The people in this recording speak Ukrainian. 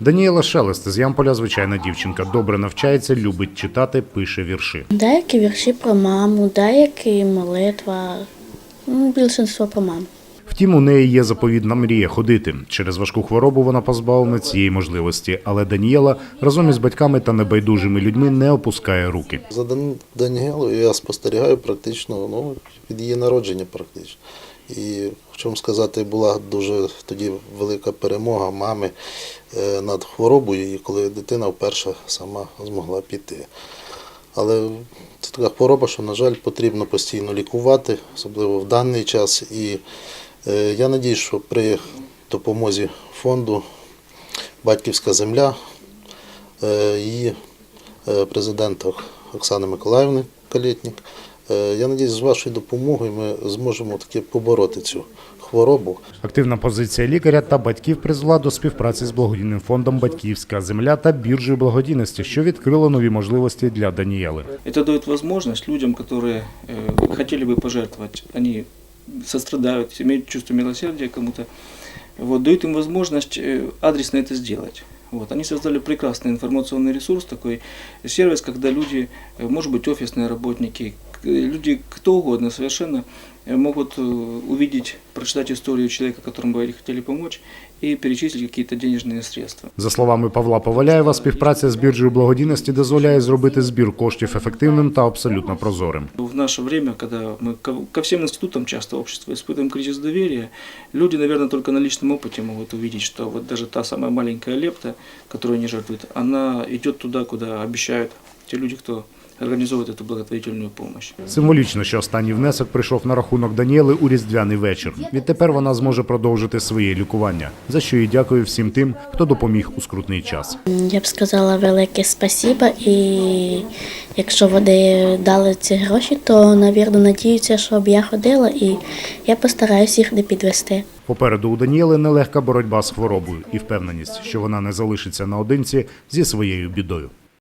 Даніела Шелест з Ямполя звичайна дівчинка. Добре навчається, любить читати, пише вірші. Деякі вірші про маму, деякі молитва. Ну, більшинство про маму. Втім, у неї є заповідна мрія ходити. Через важку хворобу вона позбавлена цієї можливості. Але Даніела разом із батьками та небайдужими людьми не опускає руки. За Дан- Даніелою я спостерігаю практично ну, від її народження практично. І в чому сказати, була дуже тоді велика перемога мами е, над хворобою, і коли дитина вперше сама змогла піти. Але це така хвороба, що, на жаль, потрібно постійно лікувати, особливо в даний час. І е, я надію, що при допомозі фонду Батьківська земля е, її президента Оксани Миколаївни Калєтнік. Е, Я надіюсь, з вашою допомогою ми зможемо таки побороти цю хворобу. Активна позиція лікаря та батьків призвела до співпраці з благодійним фондом Батьківська земля та біржею благодійності, що відкрило нові можливості для Даніели. Это дает возможность людям, которые э, хотели бы пожертвовать, они сострадают, имеют чувство милосердия кому-то, вот, дают им возможность э, адресно это сделать. Вот, они создали прекрасный информационный ресурс, такой сервис, когда люди, э, может быть, офисные работники, к- люди, кто угодно совершенно э, могут э, увидеть, прочитать историю человека, которому вы хотели помочь, и перечислить какие-то денежные средства. За словами Павла Поваляєва, співпраця з біржею благодійності дозволяє зробити збір коштів ефективним та абсолютно прозорим. В наше время, когда мы ко, ко всем институтам часто общества испытываем кризис доверия, люди, наверное, только на личном опыте могут увидеть, что вот даже та самая маленькая лепта, которую они жертвуют, она идет туда, куда обещают те люди, кто организовывает эту благотворительную помощь. Символічно, що останній внесок прийшов на рахунок Даніели у різдвяний вечір. Відтепер вона зможе продовжити своє лікування, за що їй дякую всім тим, хто допоміг у скрутний час. Я б сказала велике спасіба, і якщо вони дали ці гроші, то, навірно, надіються, щоб я ходила, і я постараюся їх не підвести. Попереду у Даніели нелегка боротьба з хворобою і впевненість, що вона не залишиться наодинці зі своєю бідою.